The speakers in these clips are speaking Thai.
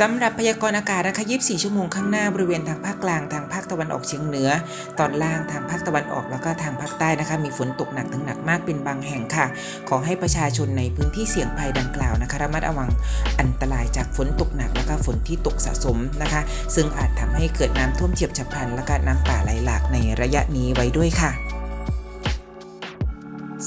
สำหรับพยากรณ์อากาศนะคะ 24 ชั่วโมงข้างหน้าบริเวณทางภาคกลาง ทางภาคตะวันออกเฉียงเหนือ ตอนล่างทางภาคตะวันออกแล้วก็ทางภาคใต้นะคะ มีฝนตกหนักถึงหนักมากเป็นบางแห่งค่ะ ขอให้ประชาชนในพื้นที่เสี่ยงภัยดังกล่าวนะคะ ระมัดระวังอันตรายจากฝนตกหนักแล้วก็ฝนที่ตกสะสมนะคะ ซึ่งอาจทำให้เกิดน้ำท่วมเฉียบฉับพลัน และก็น้ำป่าไหลหลากในระยะนี้ไว้ด้วยค่ะ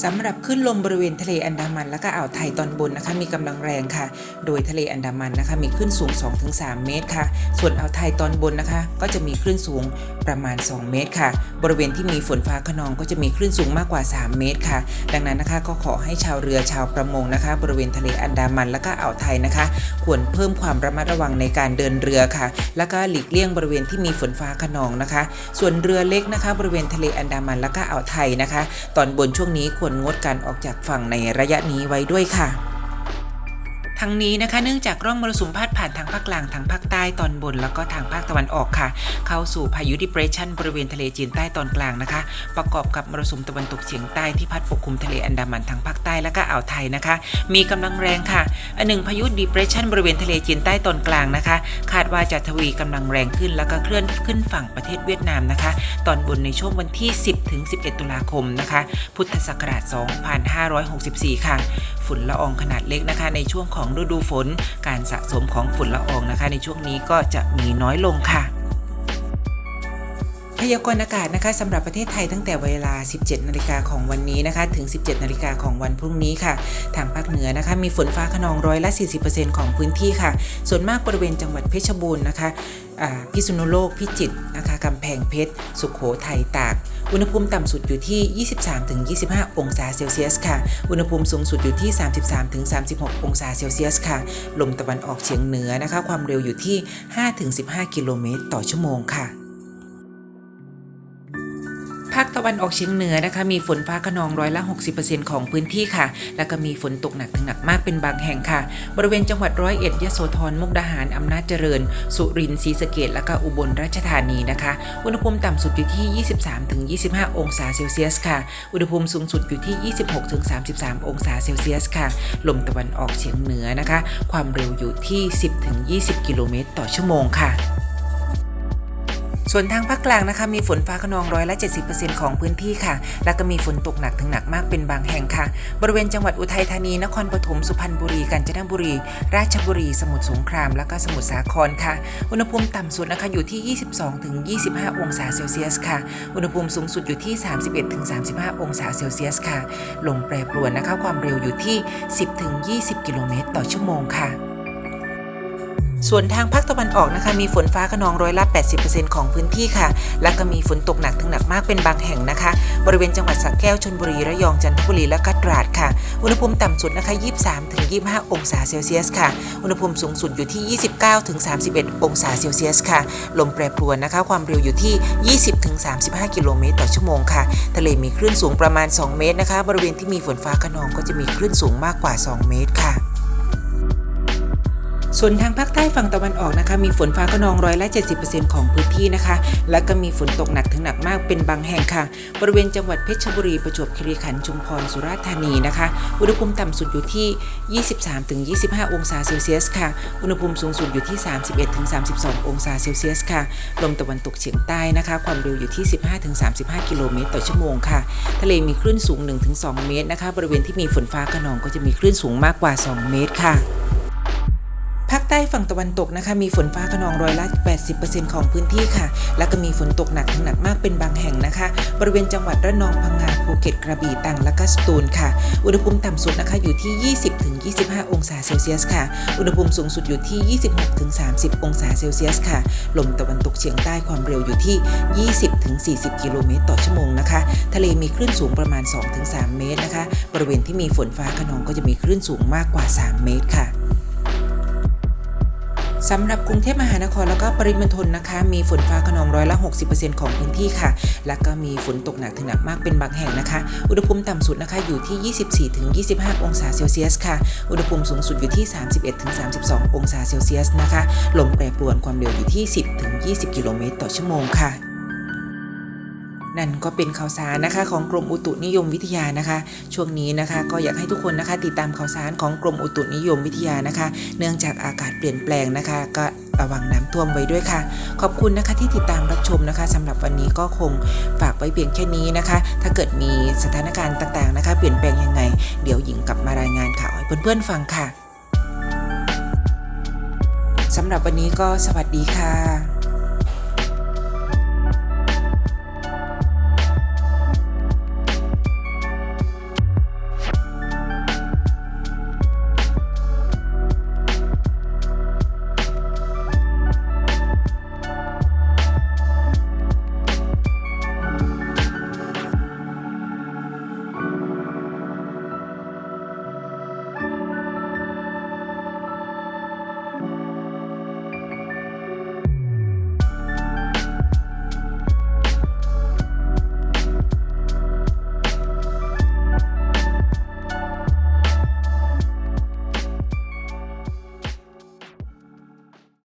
สำหรับขึ้นลมบริเวณทะเลอันดามัน และก็อ่าวไทยตอนบนนะคะ มีกำลังแรงค่ะ โดยทะเลอันดามันนะคะ มีคลื่นสูง 2-3 เมตรค่ะ ส่วนอ่าวไทยตอนบนนะคะ ก็จะมีคลื่นสูงประมาณ 2 เมตรค่ะ บริเวณที่มีฝนฟ้าขนองก็จะมีคลื่นสูงมากกว่า 3 เมตรค่ะ ดังนั้นนะคะก็ขอให้ชาวเรือชาวประมงนะคะ บริเวณทะเลอันดามัน และก็อ่าวไทยนะคะ ควรเพิ่มความระมัดระวังในการเดินเรือค่ะ แล้วก็หลีกเลี่ยงบริเวณที่มีฝนฟ้าขนองนะคะ ส่วนเรือเล็กนะคะ บริเวณทะเลอันดามัน และก็อ่าวไทยนะคะ ตอนบนช่วงนี้ควรงดการออกจากฝั่งในระยะนี้ไว้ด้วยค่ะ ทั้งนี้นะคะเนื่องจากร่องมรสุมพาดผ่านทางภาคกลางทางภาคใต้ตอนบน แล้วก็ทางภาคตะวันออกค่ะ เข้าสู่พายุดิเปรสชันบริเวณทะเลจีนใต้ตอนกลางนะคะ ประกอบกับมรสุมตะวันตกเฉียงใต้ที่พัดปกคลุมทะเลอันดามันทางภาคใต้และก็อ่าวไทยนะคะ มีกำลังแรงค่ะอันหนึ่งพายุดิเปรสชันบริเวณทะเลจีนใต้ตอนกลางนะคะ คาดว่าจะทวีกำลังแรงขึ้น แล้วก็เคลื่อนขึ้นฝั่งประเทศเวียดนามนะคะ ตอนบนในช่วงวันที่ 10 ถึง 11 ตุลาคมนะคะ พุทธศักราช 2564 ค่ะ ฝุ่นละอองขนาดเล็กนะคะ ในช่วงของฤดูฝน การสะสมของฝุ่นละอองนะคะ ในช่วงนี้ก็จะมีน้อยลงค่ะ ยากรณ์อากาศนะคะสำหรับประเทศไทยตั้งแต่เวลา 17 นาฬิกาของวันนี้นะคะ ถึง 17 นาฬิกาของวันพรุ่งนี้ค่ะ ทางภาคเหนือนะคะ มีฝนฟ้าขนองร้อยละ 40%ของพื้นที่ค่ะ ส่วนมากบริเวณจังหวัดเพชรบูรณ์นะคะพิษณุโลก พิจิตรนะคะกำแพงเพชร สุขโขทัย ตาก อุณหภูมิต่ำสุดอยู่ที่ 23-25 องศาเซลเซียสค่ะ อุณหภูมิสูงสุดอยู่ที่ 33-36 องศาเซลเซียสค่ะ ลมตะวันออกเฉียงเหนือนะคะ ความเร็วอยู่ที่ 5-15 กิโลเมตรต่อชั่วโมงค่ะ ภาคตะวันออกเฉียงเหนือนะคะ มีฝนฟ้าขนองร้อยละ 60%ของพื้นที่ค่ะ แล้วก็มีฝนตกหนักถึงหนักมากเป็นบางแห่งค่ะ บริเวณจังหวัดร้อยเอ็ดยโสธรมุกดาหารอำนาจเจริญ สุรินทร์ศรีสะเกดและก็อุบลราชธานีนะคะ อุณหภูมิต่ำสุดอยู่ที่ 23-25 องศาเซลเซียสค่ะ อุณหภูมิสูงสุดอยู่ที่ 26-33 องศาเซลเซียสค่ะ ลมตะวันออกเฉียงเหนือนะคะ ความเร็วอยู่ที่ 10-20 กิโลเมตรต่อชั่วโมงค่ะ ส่วนทางภาคกลางนะคะมีฝนฟ้าขนองร้อยละ70%ของพื้นที่ค่ะ แล้วก็มีฝนตกหนักถึงหนักมากเป็นบางแห่งค่ะ บริเวณจังหวัดอุทัยธานี นครปฐม สุพรรณบุรี กาญจนบุรี ราชบุรี สมุทรสงคราม แล้วก็สมุทรสาครค่ะ อุณหภูมิต่ำสุดนะคะอยู่ที่ 22-25 องศาเซลเซียสค่ะ อุณหภูมิสูงสุดอยู่ที่ 31-35 องศาเซลเซียสค่ะ ลมแปรปรวนนะคะ ความเร็วอยู่ที่ 10-20 กิโลเมตรต่อชั่วโมงค่ะ ส่วนทางภาคตะวันออกนะคะ มีฝนฟ้าขนองร้อยละ80%ของพื้นที่ค่ะ และก็มีฝนตกหนักถึงหนักมากเป็นบางแห่งนะคะ บริเวณจังหวัดสระแก้วชลบุรีระยองจันทบุรีและก็ตราดค่ะ อุณหภูมิต่ำสุดนะคะ 23-25 องศาเซลเซียสค่ะ อุณหภูมิสูงสุดอยู่ที่ 29-31 องศาเซลเซียสค่ะ ลมแปรปรวนนะคะ ความเร็วอยู่ที่ 20-35 กิโลเมตรต่อชั่วโมงค่ะ ทะเลมีคลื่นสูงประมาณ 2 เมตรนะคะ บริเวณที่มีฝนฟ้าขนองก็จะมีคลื่นสูงมากกว่า 2 เมตรค่ะ ส่วนทางภาคใต้ฝั่งตะวันออกนะคะ มีฝนฟ้าขนองร้อยละ 70%ของพื้นที่นะคะ และก็มีฝนตกหนักถึงหนักมากเป็นบางแห่งค่ะ บริเวณจังหวัดเพชรบุรีประจวบคีรีขันธ์ชุมพรสุราษฎร์ธานีนะคะ อุณหภูมิต่ำสุดอยู่ที่ 23-25 องศาเซลเซียสค่ะ อุณหภูมิสูงสุดอยู่ที่ 31-32 องศาเซลเซียสค่ะ ลมตะวันตกเฉียงใต้นะคะ ความเร็วอยู่ที่ 15-35 กิโลเมตรต่อชั่วโมงค่ะ ทะเลมีคลื่นสูง 1-2 เมตรนะคะ บริเวณที่มีฝนฟ้าขนองก็จะมีคลื่นสูงมากกว่า 2 เมตรค่ะ ภาคใต้ฝั่งตะวันตกนะคะมีฝนฟ้าขนองร้อยละ 80%ของพื้นที่ค่ะ แล้วก็มีฝนตกหนักถึงหนักมากเป็นบางแห่งนะคะ บริเวณจังหวัดระนองพังงาภูเก็ตกระบี่ตรังและก็สตูลค่ะ อุณหภูมิต่ำสุดนะคะอยู่ที่ 20-25 องศาเซลเซียสค่ะ อุณหภูมิสูงสุดอยู่ที่ 26-30 องศาเซลเซียสค่ะ ลมตะวันตกเฉียงใต้ความเร็วอยู่ที่ 20-40 กิโลเมตรต่อชั่วโมงนะคะ ทะเลมีคลื่นสูงประมาณ 2-3 เมตรนะคะ บริเวณที่มีฝนฟ้าขนองก็จะมีคลื่นสูงมากกว่า 3 เมตรค่ะ สำหรับกรุงเทพมหานครแล้วก็ปริมณฑลนะคะ มีฝนฟ้าขนองร้อยละ 60%ของพื้นที่ค่ะ แล้วก็มีฝนตกหนักถึงหนักมากเป็นบางแห่งนะคะ อุณหภูมิต่ำสุดนะคะอยู่ที่ 24-25 องศาเซลเซียสค่ะ อุณหภูมิสูงสุดอยู่ที่ 31-32 องศาเซลเซียสนะคะ ลมแปรปรวนความเร็วอยู่ที่ 10-20 กิโลเมตรต่อชั่วโมงค่ะ นั่นก็เป็นข่าวสารนะคะของกรมอุตุนิยมวิทยานะคะ ช่วงนี้นะคะก็อยากให้ทุกคนนะคะ ติดตามข่าวสารของกรมอุตุนิยมวิทยานะคะ เนื่องจากอากาศเปลี่ยนแปลงนะคะ ก็ระวังน้ำท่วมไว้ด้วยค่ะ ขอบคุณนะคะที่ติดตามรับชมนะคะสำหรับวันนี้ก็คงฝากไว้เพียงแค่นี้นะคะ ถ้าเกิดมีสถานการณ์ต่างๆนะคะ เปลี่ยนแปลงยังไง เดี๋ยวหญิงกลับมารายงานข่าวให้เพื่อนๆฟังค่ะสำหรับวันนี้ก็สวัสดีค่ะ